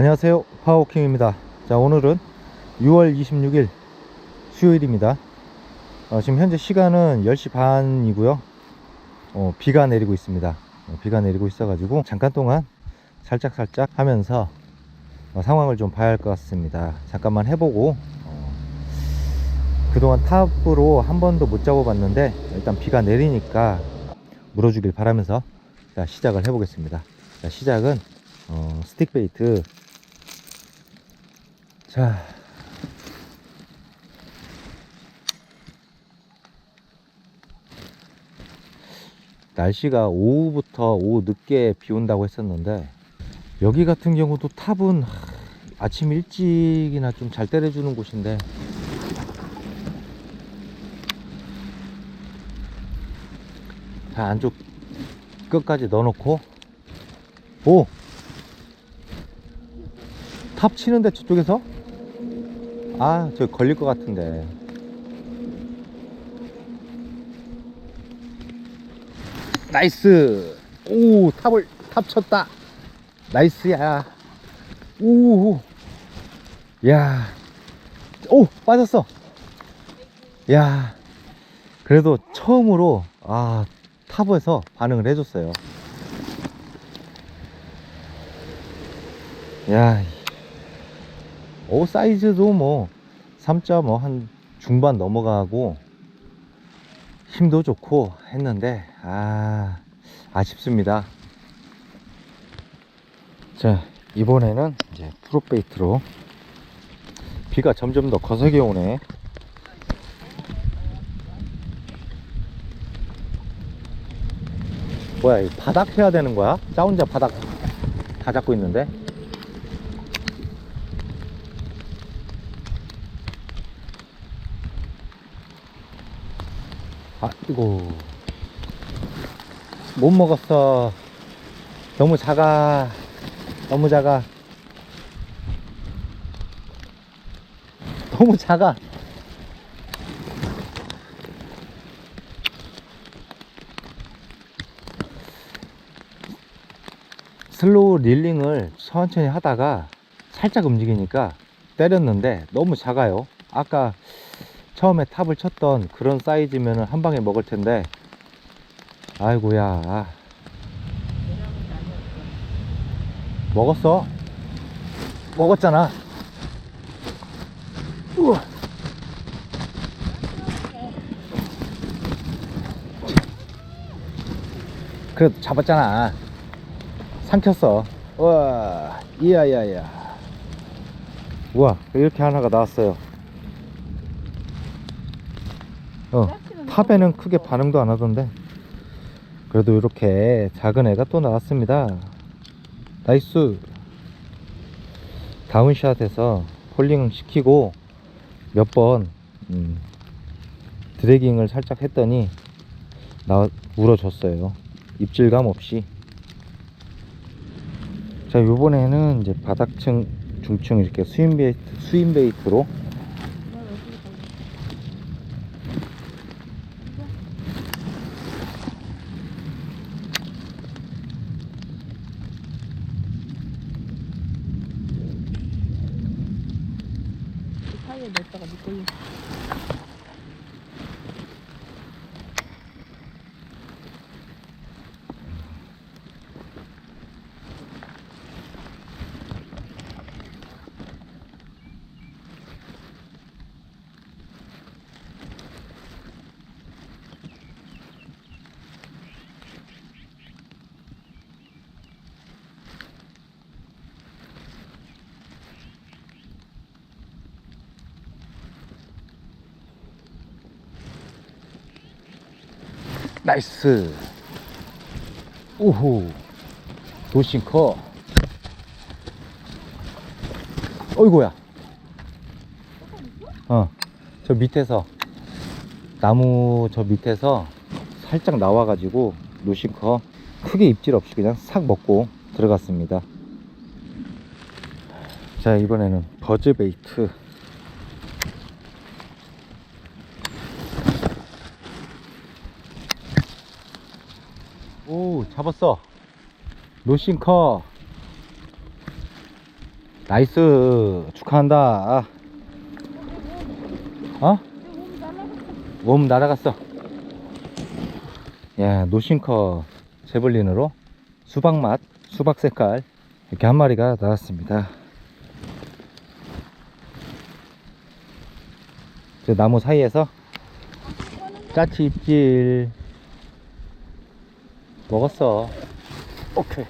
안녕하세요. 파워킹입니다. 자 오늘은 6월 26일 수요일입니다. 어, 지금 현재 시간은 10시 반이고요. 어, 비가 내리고 있습니다. 어, 비가 내리고 있어 가지고 잠깐 동안 살짝 살짝 하면서 어, 상황을 좀 봐야 할 것 같습니다. 잠깐만 해보고 어, 그동안 탑으로 한 번도 못 잡아봤는데 일단 비가 내리니까 물어주길 바라면서 자, 시작을 해보겠습니다. 자, 시작은 어, 스틱 베이트 자 날씨가 오후부터 오후 늦게 비 온다고 했었는데 여기 같은 경우도 탑은 하, 아침 일찍이나 좀 잘 때려주는 곳인데 자 안쪽 끝까지 넣어놓고 오! 탑 치는데 저쪽에서? 아, 저 걸릴 것 같은데. 나이스! 오, 탑을, 탑 쳤다! 나이스야! 오! 야! 오! 빠졌어! 야! 그래도 처음으로, 아, 탑에서 반응을 해줬어요. 야, 오 사이즈도 뭐 3.5한 중반 넘어가고 힘도 좋고 했는데 아 아쉽습니다. 자 이번에는 이제 프로베이트로 비가 점점 더 거세게 오네. 뭐야 이 바닥 해야 되는 거야? 짜 혼자 바닥 다 잡고 있는데. 아이고 못 먹었어. 너무 작아. 너무 작아. 너무 작아. 슬로우 릴링을 천천히 하다가 살짝 움직이니까 때렸는데 너무 작아요. 아까 처음에 탑을 쳤던 그런 사이즈면 한 방에 먹을 텐데. 아이고야. 먹었어? 먹었잖아. 우와. 그래도 잡았잖아. 삼켰어. 우와. 이야야야. 우와 이렇게 하나가 나왔어요 어, 탑에는 크게 반응도 안 하던데. 그래도 이렇게 작은 애가 또 나왔습니다. 나이스. 다운샷에서 폴링 시키고 몇번 음, 드래깅을 살짝 했더니 나 물어줬어요. 입질감 없이. 자 요번에는 이제 바닥층 중층 이렇게 스윙 베이트 스윙 베이트로 그 사이에 넣었다가 미끌려. 나이스. 오호 도싱커. 어이구야. 어저 밑에서 나무 저 밑에서 살짝 나와가지고 노싱커 크게 입질 없이 그냥 싹 먹고 들어갔습니다. 자 이번에는 버즈 베이트 오 잡았어. 노싱커. 나이스. 축하한다. 어? 웜 날아갔어. 야 노싱커. 제블린으로. 수박맛 수박 색깔. 이렇게 한 마리가 나왔습니다. 저 나무 사이에서 짜치 입질 먹었어 오케이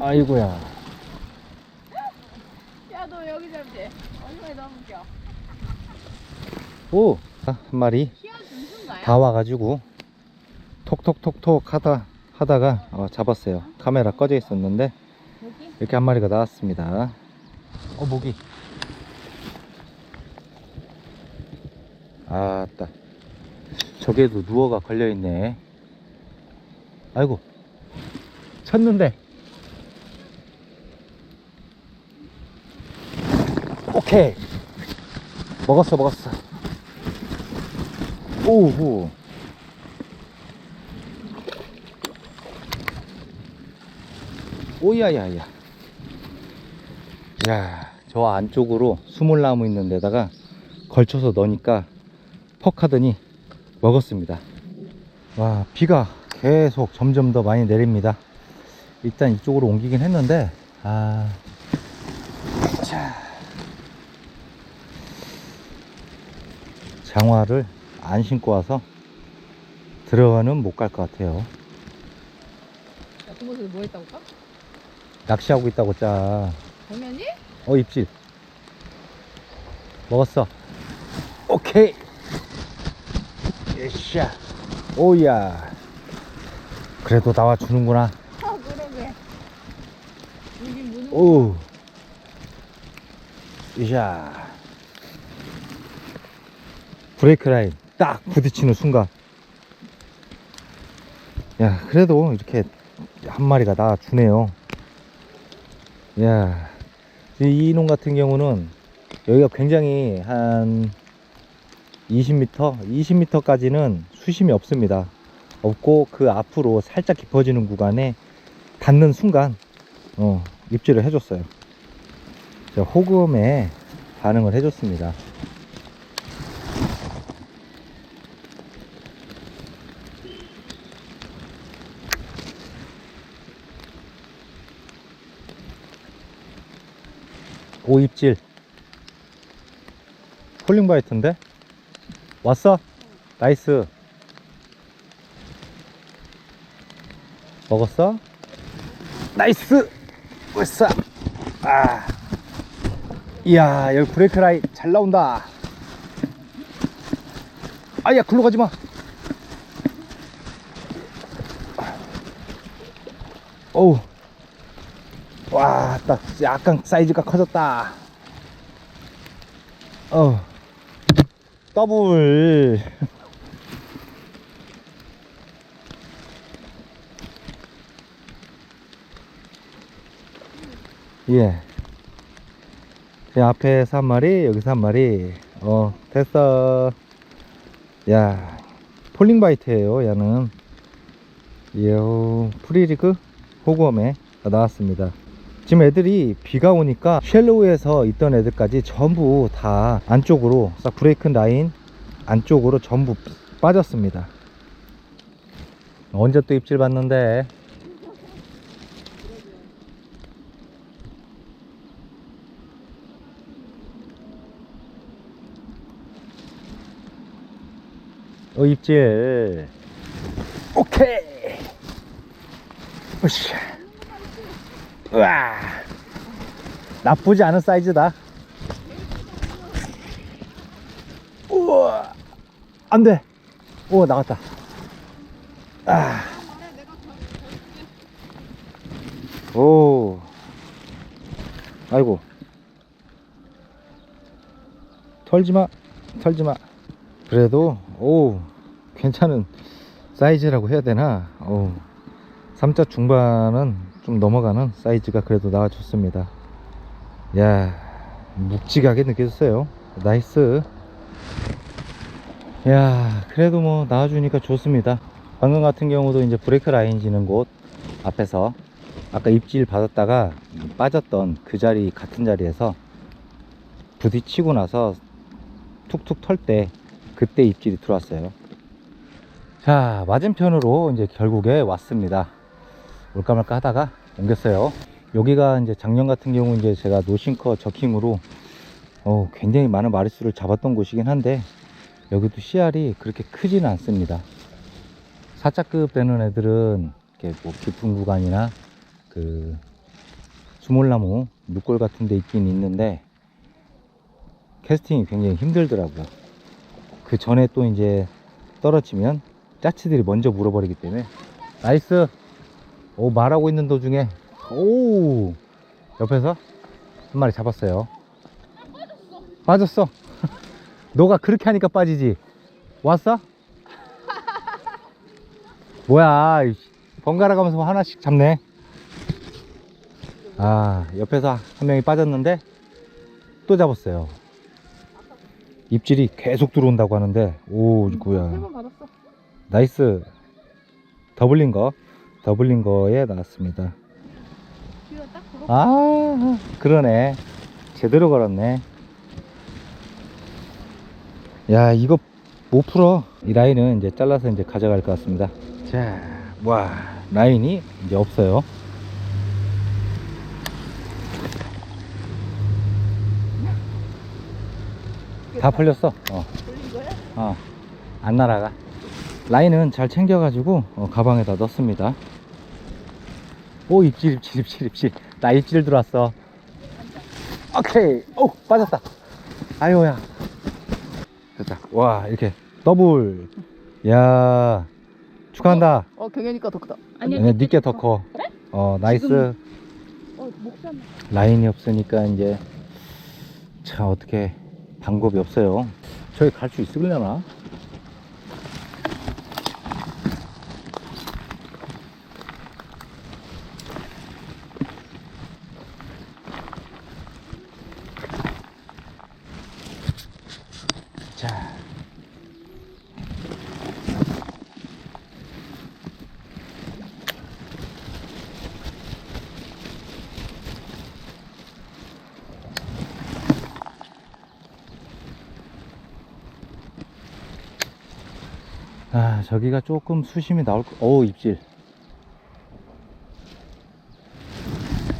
아이고야 야, 너 여기 잡지? 얼마나 너무 웃겨. 오! 한 마리? 다 와가지고 톡톡톡톡 하다 하다가 어, 잡았어요. 카메라 꺼져 있었는데 여기? 이렇게 한 마리가 나왔습니다. 어 모기. 아따. 저게도 누워가 걸려 있네. 아이고. 쳤는데. 오케이. 먹었어 먹었어. 오후. 오야야야. 야, 저 안쪽으로 수물나무 있는 데다가 걸쳐서 넣으니까 퍽 하더니 먹었습니다. 와, 비가 계속 점점 더 많이 내립니다. 일단 이쪽으로 옮기긴 했는데, 아. 자. 장화를 안 신고 와서 들어가는 못 갈 것 같아요. 야, 그 모습에 뭐 했다고? 낚시하고 있다고 짜. 당연히? 어 입질 먹었어 오케이 으쌰 오야. 그래도 나와 주는구나. 아, 그러게. 여기 무는 오. 으쌰 브레이크 라인 딱 부딪히는 순간. 야 그래도 이렇게 한 마리가 나와 주네요. 야이 이놈 같은 경우는 여기가 굉장히 한 20m, 20m까지는 수심이 없습니다. 없고 그 앞으로 살짝 깊어지는 구간에 닿는 순간 어, 입질을 해줬어요. 자, 호금에 반응을 해줬습니다. 오 입질 폴링바이트인데 왔어? 나이스. 먹었어? 나이스! 왔어. 아. 이야 여기 브레이크 라인 잘 나온다. 아야 글로 가지 마. 어우. 와, 딱 약간 사이즈가 커졌다. 어, 더블. 예. 제 앞에서 한 마리, 여기서 한 마리. 어, 됐어. 야, 폴링 바이트예요 얘는. 요, 프리리그 호구엄에 나왔습니다. 지금 애들이 비가 오니까 쉘로우에서 있던 애들까지 전부 다 안쪽으로 싹 브레이크 라인 안쪽으로 전부 빠졌습니다. 언제 또 입질 받는데? 어 입질 오케이 으쌰 우와 나쁘지 않은 사이즈다. 우와. 안돼. 오 나갔다. 아. 오. 아이고. 털지마. 털지마. 그래도 오 괜찮은 사이즈라고 해야 되나? 오. 3자 중반은 좀 넘어가는 사이즈가 그래도 나와줬습니다. 야, 묵직하게 느껴졌어요. 나이스. 야, 그래도 뭐 나와주니까 좋습니다. 방금 같은 경우도 이제 브레이크 라인 지는 곳 앞에서 아까 입질 받았다가 빠졌던 그 자리 같은 자리에서 부딪히고 나서 툭툭 털 때 그때 입질이 들어왔어요. 자 맞은편으로 이제 결국에 왔습니다. 올까 말까 하다가 옮겼어요. 여기가 이제 작년 같은 경우 이제 제가 노싱커 저킹으로 어, 굉장히 많은 마리수를 잡았던 곳이긴 한데 여기도 씨알이 그렇게 크지는 않습니다. 사자급 되는 애들은 이렇게 뭐 깊은 구간이나 그 수몰나무 물골 같은 데 있긴 있는데 캐스팅이 굉장히 힘들더라고요. 그 전에 또 이제 떨어지면 짜치들이 먼저 물어버리기 때문에 나이스 오 말하고 있는 도중에 오 옆에서 한 마리 잡았어요. 빠졌어. 너가 그렇게 하니까 빠지지. 왔어? 뭐야. 번갈아 가면서 하나씩 잡네. 아 옆에서 한 명이 빠졌는데 또 잡았어요. 입질이 계속 들어온다고 하는데 오 받았어. 나이스. 더블린 거 더블린 거에 나왔습니다. 아 그러네 제대로 걸었네 야 이거 못 풀어 이 라인은 이제 잘라서 이제 가져갈 것 같습니다 자 와 라인이 이제 없어요 다 풀렸어 어. 어, 안 날아가. 라인은 잘 챙겨가지고 어, 가방에다 넣습니다. 오 입질 입질 입질 입질. 나 입질 들어왔어. 오케이. 오 빠졌다. 아유야. 됐다. 와 이렇게 더블. 야 축하한다. 어 경현이가 더 크다. 얘네 니께 더 커. 어 나이스. 지금- 어. 라인이 없으니까 이제 참 어떻게 방법이 없어요. 저기 갈 수 있으려나? 자. 아, 저기가 조금 수심이 나올 거, 오, 입질.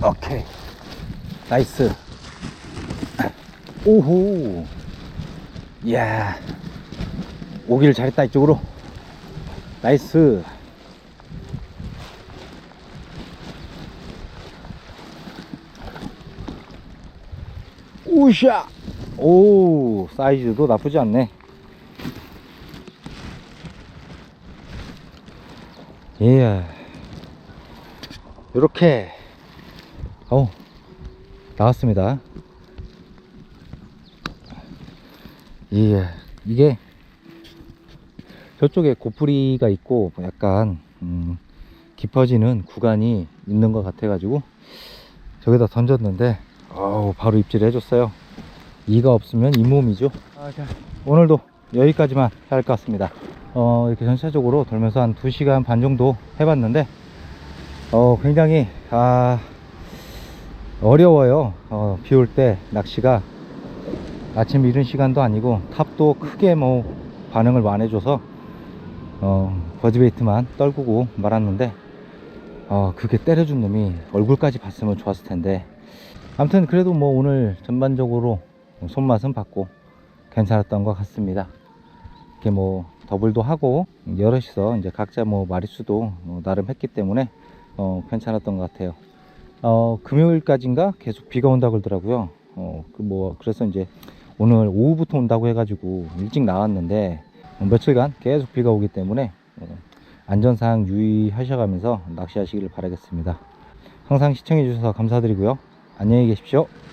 오케이. 나이스. 오호. 이야. 오기를 잘했다, 이쪽으로. 나이스. 우샤! 오, 사이즈도 나쁘지 않네. 예. 이렇게 어 나왔습니다. 예. 이게 저쪽에 고프리가 있고 약간 음, 깊어지는 구간이 있는 것 같아 가지고 저기다 던졌는데 어우 바로 입질 해 줬어요. 이가 없으면 잇몸이죠. 아, 자, 오늘도 여기까지만 할 것 같습니다. 어, 이렇게 전체적으로 돌면서 한 2시간 반 정도 해봤는데, 어, 굉장히, 아, 어려워요. 어, 비올 때 낚시가 아침 이른 시간도 아니고, 탑도 크게 뭐 반응을 안 해줘서, 어, 버즈베이트만 떨구고 말았는데, 어, 그게 때려준 놈이 얼굴까지 봤으면 좋았을 텐데, 아무튼 그래도 뭐 오늘 전반적으로 손맛은 봤고, 괜찮았던 것 같습니다. 이렇게 뭐 더블도 하고 여럿이서 이제 각자 뭐 마리수도 어, 나름 했기 때문에 어, 괜찮았던 것 같아요. 어, 금요일까지인가 계속 비가 온다 그러더라고요. 어, 그 뭐 그래서 이제 오늘 오후부터 온다고 해가지고 일찍 나왔는데 어, 며칠간 계속 비가 오기 때문에 어, 안전사항 유의하셔가면서 낚시하시기를 바라겠습니다. 항상 시청해 주셔서 감사드리고요. 안녕히 계십시오.